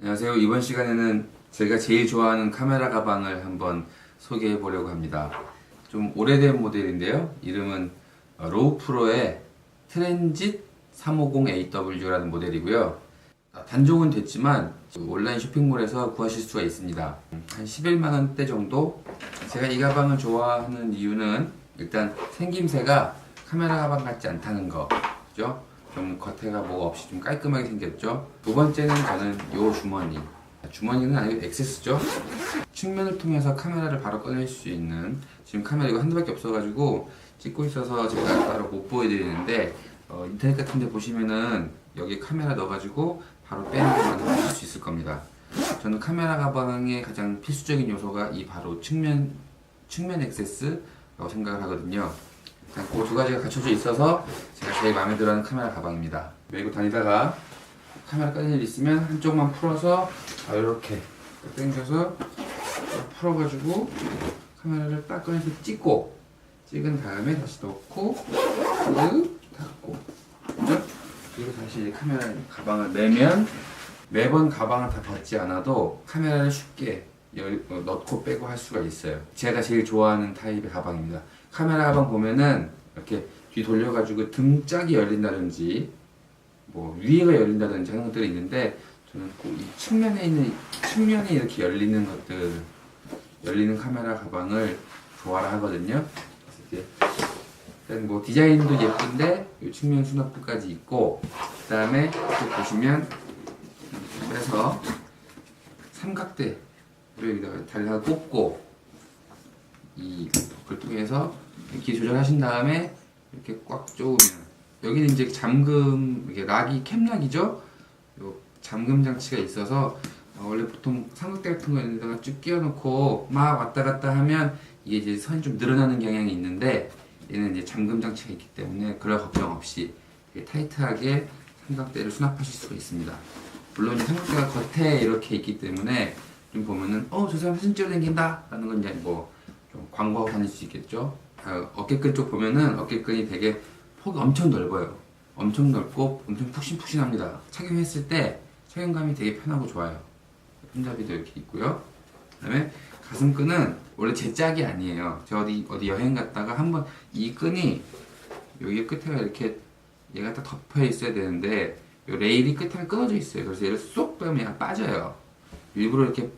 안녕하세요. 이번 시간에는 제가 제일 좋아하는 카메라 가방을 한번 소개해 보려고 합니다. 좀 오래된 모델인데요. 이름은 어, 로우 프로의 트랜짓 350AW라는 모델이고요. 아, 단종은 됐지만 온라인 쇼핑몰에서 구하실 수가 있습니다. 한 11만 원대 정도. 제가 이 가방을 좋아하는 이유는 일단 생김새가 카메라 가방 같지 않다는 거, 그죠? 좀 겉에가 뭐가 없이 좀 깔끔하게 생겼죠. 두 번째는 저는 요 주머니. 주머니는 아니고 액세스죠. 측면을 통해서 카메라를 바로 꺼낼 수 있는 지금 카메라 이거 한 대밖에 없어가지고 찍고 있어서 제가 따로 못 보여드리는데 어, 인터넷 같은데 보시면은 여기 카메라 넣어가지고 바로 빼는 것만 하실 수 있을 겁니다. 저는 카메라 가방의 가장 필수적인 요소가 이 바로 측면 측면 액세스라고 생각을 하거든요. 그 두 가지가 갖춰져 있어서 제가 제일 마음에 들어하는 카메라 가방입니다. 메고 다니다가 카메라 꺼낼 일 있으면 한쪽만 풀어서 아, 이렇게 당겨서 풀어가지고 카메라를 딱 꺼내서 찍고 찍은 다음에 다시 넣고 쓱 닫고? 그리고 다시 카메라 가방을 내면 매번 가방을 다 받지 않아도 카메라를 쉽게 열- 어, 넣고 빼고 할 수가 있어요. 제가 제일 좋아하는 타입의 가방입니다. 카메라 가방 보면은 이렇게 뒤 돌려가지고 등짝이 열린다든지 뭐 위에가 열린다든지 하는 것들이 있는데 저는 꼭 이 측면에 있는 측면이 이렇게 열리는 것들 열리는 카메라 가방을 좋아라 하거든요. 이렇게 일단 뭐 디자인도 예쁜데 이 측면 수납부까지 있고 그다음에 또 보시면 그래서 삼각대를 여기다가 달려 꽂고 이 걸통에서 이렇게 조절하신 다음에 이렇게 꽉 조으면 여기는 이제 잠금 이게 락이 캡락이죠. 요 잠금 장치가 있어서 어, 원래 보통 삼각대 같은 거 있는 데다가 쭉 끼워놓고 막 왔다 갔다 하면 이게 이제 선이 좀 늘어나는 경향이 있는데 얘는 이제 잠금 장치가 있기 때문에 그럴 걱정 없이 타이트하게 삼각대를 수납하실 수가 있습니다. 물론 이 삼각대가 겉에 이렇게 있기 때문에 좀 보면은 어저 사람 사진 찍어 다닌다 라는 건 이제 뭐 좀 광고하고 다닐 수 있겠죠. 아, 어깨끈 쪽 보면은 어깨끈이 되게 폭이 엄청 넓어요. 엄청 넓고 엄청 푹신푹신합니다. 착용했을 때 착용감이 되게 편하고 좋아요. 손잡이도 이렇게 있고요. 그다음에 가슴끈은 원래 제 짝이 아니에요. 제가 어디 어디 여행 갔다가 한번 이 끈이 여기 끝에가 이렇게 얘가 딱 덮여 있어야 되는데 이 레일이 끝에 끊어져 있어요. 그래서 얘를 쏙 빼면 빠져요. 일부러 이렇게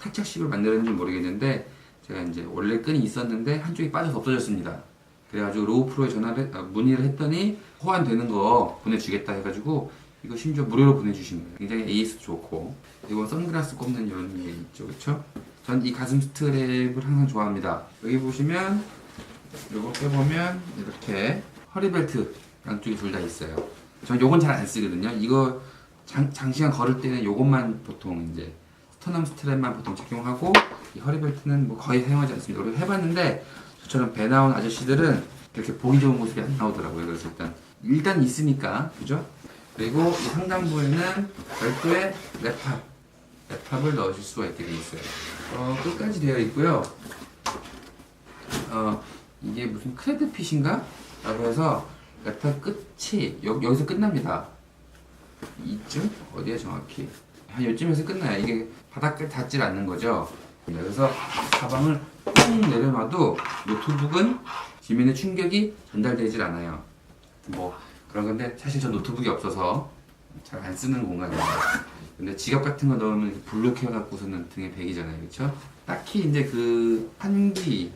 탈착식으로 만들었는지 모르겠는데 제가 이제 원래 끈이 있었는데 한쪽이 빠져서 없어졌습니다. 그래가지고 로우 프로에 전화를 아, 문의를 했더니 호환되는 거 보내주겠다 해가지고 이거 심지어 무료로 보내주신 거예요. 굉장히 에이스 좋고 그리고 선글라스 꼽는 이런 게 있죠, 그렇죠? 전 이 가슴 스트랩을 항상 좋아합니다. 여기 보시면 요거 빼보면 이렇게 허리벨트 양쪽이 둘 다 있어요. 전 요건 잘 안 쓰거든요. 이거 장, 장시간 걸을 때는 요것만 보통 이제 스터넘 스트랩만 보통 착용하고 이 허리벨트는 뭐 거의 사용하지 않습니다. 우리 해봤는데 저처럼 배 나온 아저씨들은 이렇게 보기 좋은 모습이 안 나오더라고요. 그래서 일단 일단 있으니까 그죠? 그리고 이 상단부에는 별도의 랩탑 랩탑을 넣으실 수가 있게 되어 있어요. 어, 끝까지 되어 있고요. 어, 이게 무슨 크레드 핏인가? 라고 해서 랩탑 끝이 여, 여기서 끝납니다. 이쯤? 어디에 정확히? 한 요쯤에서 끝나요. 이게 바닥에 닿질 않는 거죠. 그래서 가방을 쭉 내려놔도 노트북은 지면의 충격이 전달되질 않아요. 뭐 그런 건데 사실 전 노트북이 없어서 잘 안 쓰는 공간입니다. 근데 지갑 같은 거 넣으면 이렇게 블록해 갖고서는 등에 베기잖아요. 그렇죠? 딱히 이제 그 환기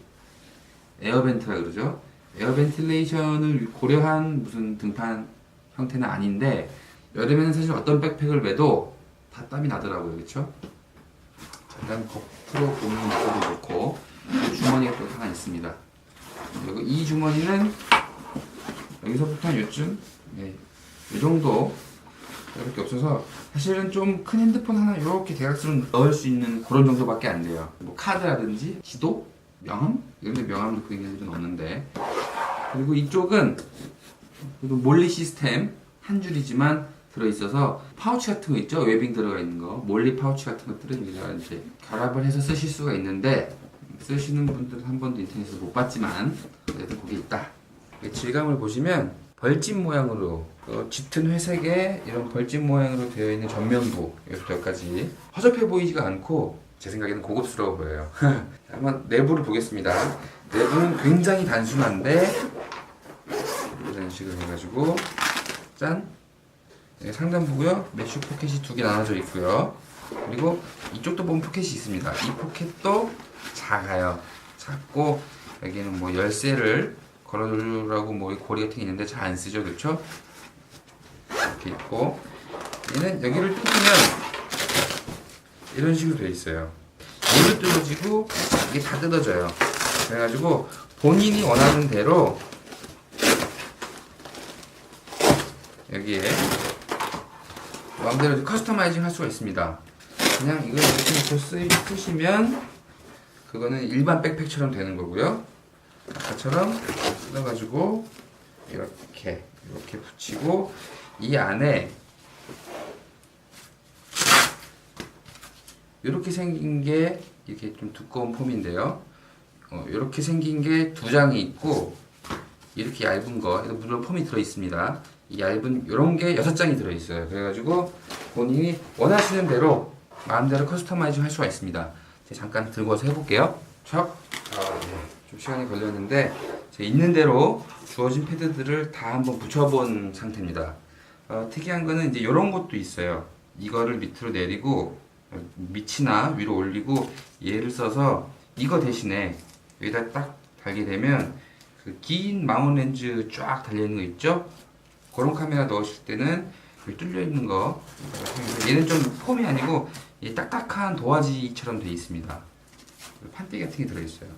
에어벤트라 그러죠. 에어벤틸레이션을 고려한 무슨 등판 형태는 아닌데 여름에는 사실 어떤 백팩을 매도 다 땀이 나더라고요. 그렇죠? 잠깐 겉으로 보는 것도 좋고 주머니가 또 하나 있습니다. 그리고 이 주머니는 여기서부터 한 요쯤 네, 이 정도 이렇게 없어서 사실은 좀 큰 핸드폰 하나 이렇게 대각선으로 넣을 수 있는 그런 정도밖에 안 돼요. 뭐 카드라든지 지도, 명함 이런 데 명함도 굉장히 좀 없는데 그리고 이쪽은 그래도 몰리 시스템 한 줄이지만 들어있어서 파우치 같은 거 있죠? 웨빙 들어가 있는 거 몰리 파우치 같은 것들은 우리가 이제 결합을 해서 쓰실 수가 있는데 쓰시는 분들은 한 번도 인터넷에서 못 봤지만 어쨌든 거기 있다 질감을 보시면 벌집 모양으로 어, 짙은 회색에 이런 벌집 모양으로 되어 있는 전면부 여기부터 여기까지 허접해 보이지가 않고 제 생각에는 고급스러워 보여요. 자, 한번 내부를 보겠습니다. 내부는 굉장히 단순한데 이런 식으로 해가지고 짠 네, 상단부고요. 메쉬 포켓이 두 개 나눠져 있고요. 그리고 이쪽도 보면 포켓이 있습니다. 이 포켓도 작아요. 작고 여기는 뭐 열쇠를 걸어두라고 뭐 고리 같은 게 있는데 잘 안 쓰죠, 그렇죠? 이렇게 있고 얘는 여기를 뜯으면 이런 식으로 돼 있어요. 얘도 뜯어지고 이게 다 뜯어져요. 그래가지고 본인이 원하는 대로 여기에 마음대로 커스터마이징 할 수가 있습니다. 그냥 이걸 이렇게 쓰, 쓰시면 그거는 일반 백팩처럼 되는 거고요. 아까처럼 뜯어가지고 이렇게 이렇게 붙이고 이 안에 이렇게 생긴 게 이렇게 좀 두꺼운 폼인데요. 어, 이렇게 생긴 게 두 장이 있고 이렇게 얇은 거 물론 폼이 들어 있습니다. 이 얇은 이런 게 여섯 장이 들어 있어요. 그래가지고 본인이 원하시는 대로 마음대로 커스터마이징 할 수가 있습니다. 제가 잠깐 들고서 해볼게요. 척. 아, 네. 좀 시간이 걸렸는데 제가 있는 대로 주어진 패드들을 다 한번 붙여본 상태입니다. 어, 특이한 거는 이제 이런 것도 있어요. 이거를 밑으로 내리고 어, 밑이나 위로 올리고 얘를 써서 이거 대신에 여기다 딱 달게 되면 그긴 마운 렌즈 쫙 달려 있는 거 있죠? 그런 카메라 넣으실 때는 여기 뚫려 있는 거 얘는 좀 폼이 아니고 이 딱딱한 도화지처럼 되어 있습니다. 판때기 같은 게 들어있어요.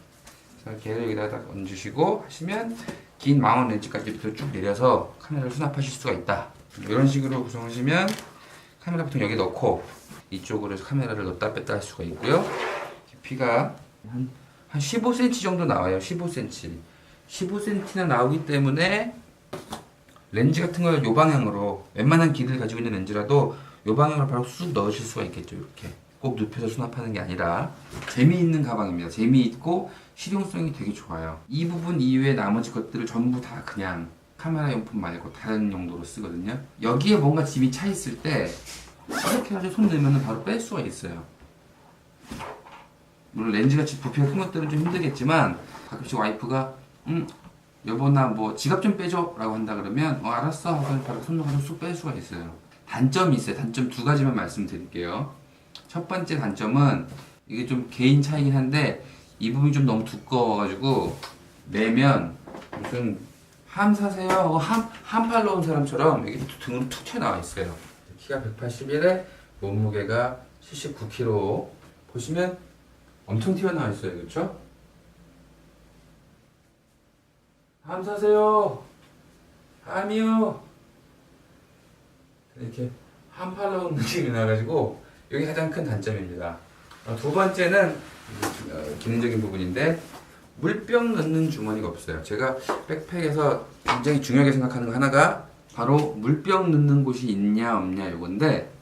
그래서 걔를 여기다 딱 얹으시고 하시면 긴 마운 렌즈까지 쭉 내려서 카메라를 수납하실 수가 있다. 이런 식으로 구성하시면 카메라 보통 여기 넣고 이쪽으로 카메라를 넣다 뺐다 할 수가 있고요. 깊이가 한, 한 15cm 정도 나와요. 15cm. 15cm나 나오기 때문에 렌즈 같은 걸 요 방향으로 웬만한 길이를 가지고 있는 렌즈라도 요 방향으로 바로 쑥 넣으실 수가 있겠죠. 이렇게 꼭 눕혀서 수납하는 게 아니라 재미있는 가방입니다. 재미있고 실용성이 되게 좋아요. 이 부분 이외에 나머지 것들을 전부 다 그냥 카메라 용품 말고 다른 용도로 쓰거든요. 여기에 뭔가 짐이 차 있을 때 이렇게 해가지고 손 넣으면 바로 뺄 수가 있어요. 물론 렌즈같이 부피가 큰 것들은 좀 힘들겠지만 가끔씩 와이프가 음 여보나 뭐 지갑 좀 빼줘 라고 한다 그러면 어 알았어 하고 바로 손 넣어서 쑥뺄 수가 있어요. 단점이 있어요. 단점 두 가지만 말씀드릴게요. 첫 번째 단점은 이게 좀 개인 차이긴 한데 이 부분이 좀 너무 두꺼워가지고 매면 무슨 함 사세요 하고 함, 함 팔러 온 사람처럼 여기 등으로 툭 튀어나와 있어요. 키가 181에 몸무게가 79kg 보시면 엄청 튀어나와 있어요. 그렇죠? 함 사세요. 함이요. 이렇게 온 느낌이 나가지고 여기 가장 큰 단점입니다. 어, 두 번째는 어, 기능적인 부분인데 물병 넣는 주머니가 없어요. 제가 백팩에서 굉장히 중요하게 생각하는 거 하나가 바로 물병 넣는 곳이 있냐 없냐 이건데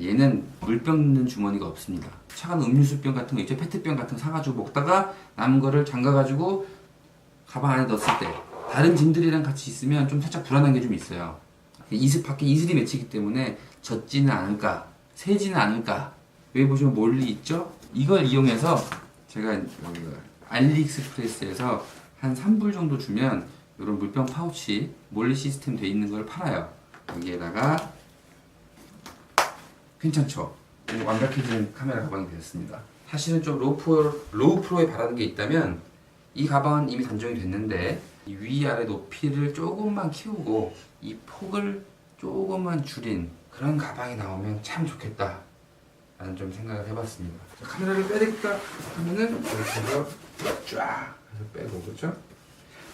얘는 물병 넣는 주머니가 없습니다. 차가운 음료수병 같은 거 있죠? 페트병 같은 거 사가지고 먹다가 남은 거를 잠가가지고 가방 안에 넣었을 때 다른 짐들이랑 같이 있으면 좀 살짝 불안한 게 좀 있어요. 이슬 밖에 이슬이 맺히기 때문에 젖지는 않을까, 새지는 않을까. 여기 보시면 몰리 있죠? 이걸 이용해서 제가 그 알리익스프레스에서 한 3불 정도 주면 이런 물병 파우치 몰리 시스템 돼 있는 걸 팔아요. 여기에다가 괜찮죠? 완벽해진 카메라 가방이 되었습니다. 사실은 좀 로우 프로, 로우 프로에 바라는 게 있다면 이 가방은 이미 단종이 됐는데 이 위아래 높이를 조금만 키우고 이 폭을 조금만 줄인 그런 가방이 나오면 참 좋겠다 라는 좀 생각을 해봤습니다. 자, 카메라를 빼야겠다 하면은 이렇게 쫙 해서 빼고 그렇죠?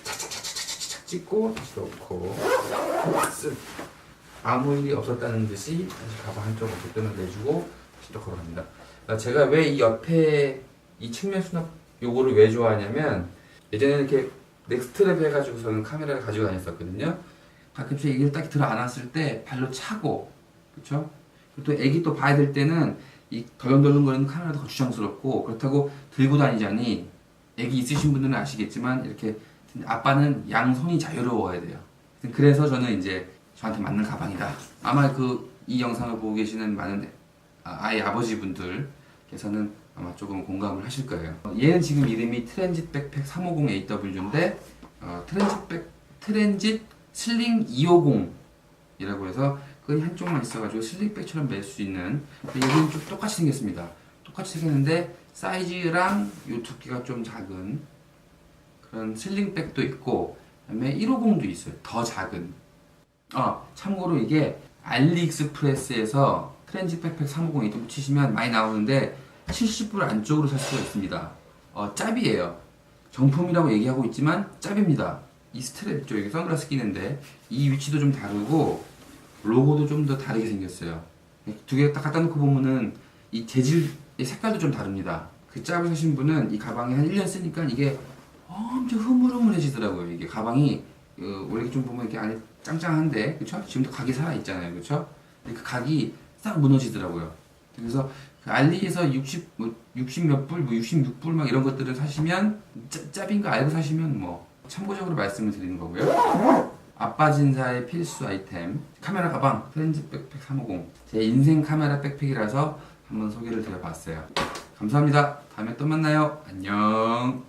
차차차차차차 찍고 다시 넣고 쓱. 아무 일이 없었다는 듯이 다시 가방 한쪽 어깨끈을 내주고 다시 또 걸어갑니다. 아, 제가 왜 이 옆에 이 측면 수납 요거를 왜 좋아하냐면 예전에 이렇게 넥스트랩 해가지고서는 카메라를 가지고 다녔었거든요. 가끔씩 애기를 딱 들어 안았을 때 발로 차고, 그쵸? 그리고 또 애기 또 봐야 될 때는 이 덜렁덜렁거리는 카메라도 거추장스럽고 그렇다고 들고 다니자니 애기 있으신 분들은 아시겠지만 이렇게 아빠는 양손이 자유로워야 돼요. 그래서 저는 이제 저한테 맞는 가방이다. 아마 그 이 영상을 보고 계시는 많은 아, 아이 아버지분들께서는 아마 조금 공감을 하실 거예요. 어, 얘는 지금 이름이 트랜짓 백팩 350AW인데 어, 트랜짓 백 트랜짓 슬링 250이라고 해서 끈이 한쪽만 있어가지고 슬링백처럼 멜 수 있는 근데 얘는 좀 똑같이 생겼습니다. 똑같이 생겼는데 사이즈랑 요 두께가 좀 작은 그런 슬링백도 있고 그다음에 150도 있어요. 더 작은. 아 참고로 이게 알리익스프레스에서 트렌지 백팩 350 이렇게 치시면 많이 나오는데 70불 안쪽으로 살 수가 있습니다. 어, 짭이에요. 정품이라고 얘기하고 있지만 짭입니다. 이 스트랩. 여기 선글라스 끼는데 이 위치도 좀 다르고 로고도 좀 더 다르게 생겼어요. 두 개 딱 갖다 놓고 보면은 이 재질, 의 색깔도 좀 다릅니다. 그 짭을 사신 분은 이 가방에 한 1년 쓰니까 이게 엄청 흐물흐물해지더라고요. 이게 가방이 어, 원래 좀 보면 이렇게 안에 짱짱한데 그쵸? 지금도 각이 살아 있잖아요. 그쵸? 근데 그 각이 싹 무너지더라고요. 그래서 그 알리에서 60, 뭐 60몇 불, 뭐 66불 막 이런 것들을 사시면 짜, 짭인 거 알고 사시면 뭐 참고적으로 말씀을 드리는 거고요. 아빠 진사의 필수 아이템 카메라 가방 프렌즈 백팩 350 제 인생 카메라 백팩이라서 한번 소개를 드려봤어요. 감사합니다. 다음에 또 만나요. 안녕.